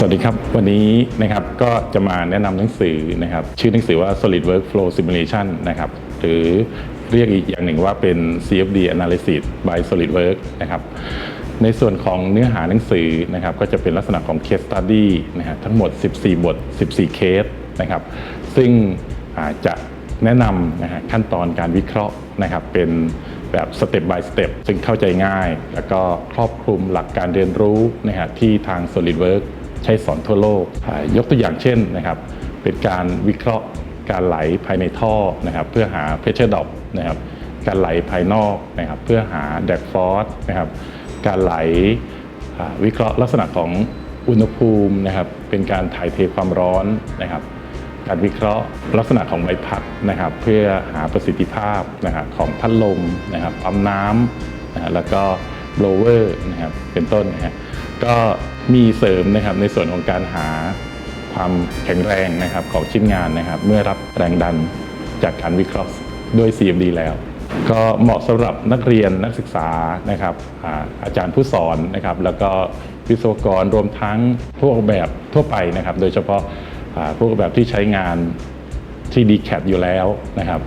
สวัสดีครับ วันนี้นะครับก็จะมาแนะนำหนังสือนะครับ ชื่อหนังสือว่า Solid Workflow Simulation นะครับ หรือเรียกอีกอย่างหนึ่งว่าเป็น CFD Analysis by SolidWorks นะครับ ในส่วนของเนื้อหาหนังสือนะครับ ก็จะเป็นลักษณะของ case study นะฮะทั้งหมด 14 บท 14 เคสนะครับ ซึ่งอาจจะแนะนำนะฮะขั้นตอนการวิเคราะห์นะครับเป็นแบบ step by step ซึ่งเข้าใจง่าย แล้วก็ครอบคลุมหลักการเรียนรู้นะฮะที่ทาง SolidWorks ใช้สอนทั่วโลก ยกตัวอย่างเช่นนะครับเป็นการวิเคราะห์การไหลภายในท่อนะครับเพื่อหา pressure drop นะครับการไหลภายนอกนะครับเพื่อหา drag force นะครับการไหลวิเคราะห์ลักษณะของอุณหภูมินะครับเป็นการถ่ายเทความร้อนนะครับการวิเคราะห์ลักษณะของใบพัดนะครับ เพื่อหาประสิทธิภาพนะครับของพัดลมนะครับปั๊มน้ำนะแล้วก็ blower นะครับเป็นต้นนะฮะ ก็มีเสริมนะครับในส่วนของการหาความแข็งแรงนะครับของชิ้นงานนะครับ เมื่อรับแรงดันจากการวิเคราะห์ด้วย CFD แล้ว ก็เหมาะสำหรับนักเรียนนักศึกษานะครับอาอาจารย์ผู้สอนนะครับ แล้วก็วิศวกรรวมทั้งผู้ออกแบบทั่วไปนะครับ โดยเฉพาะอ่าผู้ออกแบบที่ใช้งาน 3D CAD อยู่แล้วนะครับ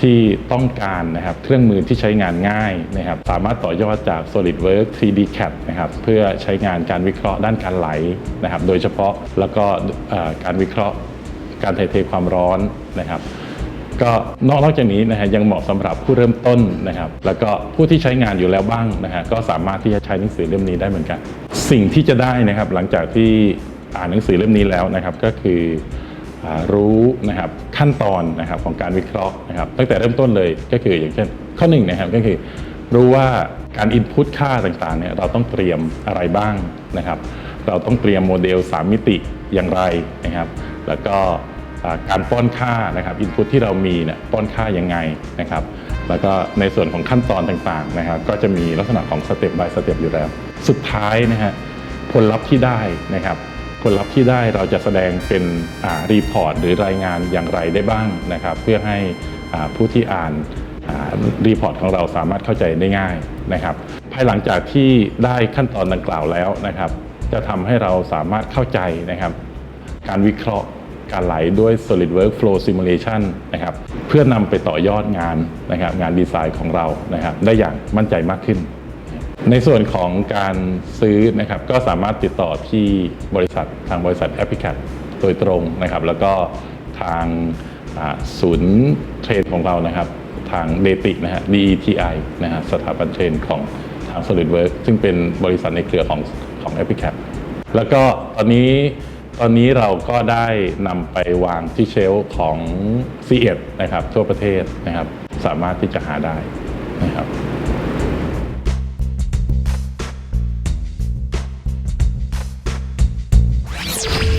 ที่ต้องการนะครับเครื่องมือที่ใช้งานง่ายนะครับสามารถต่อยอดจาก SolidWorks 3D CAD นะครับเพื่อใช้งานการวิเคราะห์ด้านการไหลนะครับ โดยเฉพาะแล้วก็การวิเคราะห์การถ่ายเทความร้อนนะครับก็นอกจากนี้นะฮะยังเหมาะสำหรับผู้เริ่มต้นนะครับ แล้วก็ผู้ที่ใช้งานอยู่แล้วบ้างนะฮะก็สามารถที่จะใช้หนังสือเล่มนี้ได้เหมือนกัน สิ่งที่จะได้นะครับหลังจากที่อ่านหนังสือเล่มนี้แล้วนะครับ ก็คือ รู้นะครับขั้นตอนนะครับของการวิเคราะห์นะครับตั้งแต่เริ่มต้นเลยก็คืออย่างเช่น ข้อหนึ่งนะครับก็คือรู้ว่าการอินพุตค่าต่างๆเนี่ยเราต้องเตรียมอะไรบ้างนะครับ เราต้องเตรียมโมเดล 3 มิติอย่างไรนะครับ แล้วก็การป้อนค่านะครับอินพุตที่เรามีเนี่ยป้อนค่ายังไงนะครับ แล้วก็ในส่วนของขั้นตอนต่างๆนะครับ ก็จะมีลักษณะของสเต็ป by สเต็ปอยู่แล้ว สุดท้ายนะฮะผลลัพธ์ที่ได้นะครับ ลลัพธ์ที่ได้เราจะแสดงเป็นรีพอร์ตหรือรายงานอย่างไรได้บ้างนะครับ เพื่อให้ผู้ที่อ่านรีพอร์ตของเราสามารถเข้าใจได้ง่ายนะครับ ภายหลังจากที่ได้ขั้นตอนดังกล่าวแล้วนะครับ จะทำให้เราสามารถเข้าใจนะครับ การวิเคราะห์การไหลด้วย SolidWorks Flow Simulation นะครับ เพื่อนำไปต่อยอดงานนะครับ งานดีไซน์ของเรานะครับ ได้อย่างมั่นใจมากขึ้น ในส่วนของการซื้อนะครับก็สามารถติดต่อที่บริษัททางบริษัทแอปพลิ c โดยตรงนะครับ แล้วก็ทางศูนย์เทรดของเรานะครับทางเดตินะฮะ DETI นะฮะสถาบันเทรนของทาง SolidWorks ซึ่งเป็นบริษัทในเครือของของแอปพลิ c แล้วก็ตอนนี้ตอนนี้เราก็ได้นำไปวางที่เชลฟ์ของ C1 นะครับทั่วประเทศนะครับ สามารถที่จะหาได้นะครับ Podcast.